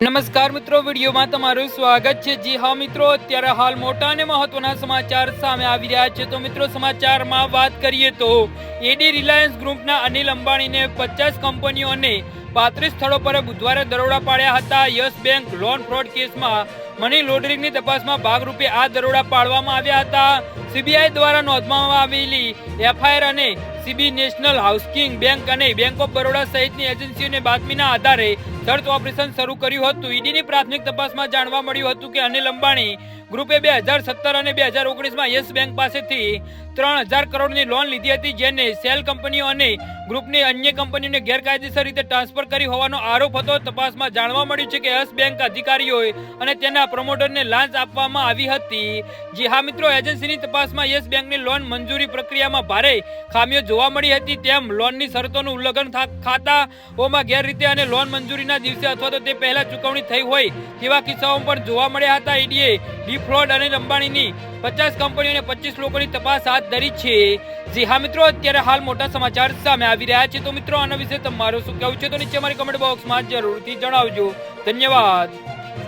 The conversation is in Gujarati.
નમસ્કાર મિત્રો, વિડીયોમાં તમારું સ્વાગત છે. જી હા મિત્રો, અત્યારે હાલ મોટા અને મહત્વના સમાચાર સામે આવી રહ્યા છે. તો મિત્રો, સમાચારમાં વાત કરીએ તો એડી રિલાયન્સ ગ્રુપના અનિલ અંબાણીને પચાસ કંપનીઓને પાંત્રીસ સ્થળો પર બુધવારે દરોડા પાડ્યા હતા. યસ બેંક લોન ફ્રોડ કેસમાં મની લોન્ડરિંગની તપાસમાં ભાગરૂપે આ દરોડા પાડવામાં આવ્યા હતા. સીબીઆઈ દ્વારા નોંધવામાં આવેલી એફઆઈઆર અને સીબી નેશનલ હાઉસિંગ બેંક અને બેંક ઓફ બરોડા સહિતની એજન્સીઓને બાતમીના આધારે સર્ચ ઓપરેશન શરૂ કર્યું હતું. ઈડીની પ્રાથમિક તપાસમાં જાણવા મળ્યું હતું કે અનિલ અંબાણી ગ્રુપે બે હજાર સત્તર અને બે હજાર ઓગણીસમાં યસ બેંક પાસેથી ત્રણ હજાર કરોડની લોન લીધી હતી, જેને સેલ કંપનીઓ અને ગ્રુપની અન્ય કંપનીઓને ગેરકાયદેસર રીતે ટ્રાન્સફર કરી હોવાનો આરોપ હતો. તપાસમાં જાણવા મળ્યું છે કે યસ બેંક અધિકારીઓએ અને તેના પ્રમોટરને લાંચ આપવામાં આવી હતી. જે હા મિત્રો, એજન્સીની તપાસમાં યસ બેંકની લોન મંજૂરી પ્રક્રિયામાં ભારે ખામીઓ જોવા મળી હતી. તેમ લોનની શરતોનું ઉલ્લંઘન ખાતાઓમાં ગેરરીતે અને લોન મંજૂરીના દિવસે અથવા તો તે પહેલા ચૂકવણી થઈ હોય તેવા કિસ્સાઓ પણ જોવા મળ્યા હતા. ઈડીએ ડી ફ્રોડ અને અંબાણીની પચાસ કંપનીઓ અને પચીસ લોકોની તપાસ હાથ ધરી છે. જી હા મિત્રો, અત્યારે હાલ મોટા સમાચાર સામે આવી રહ્યા છે. તો મિત્રો, આના વિશે તમારું શું કહેવું છે? તો નીચે મારી કમેન્ટ બોક્સમાં જરૂરથી જણાવજો. ધન્યવાદ.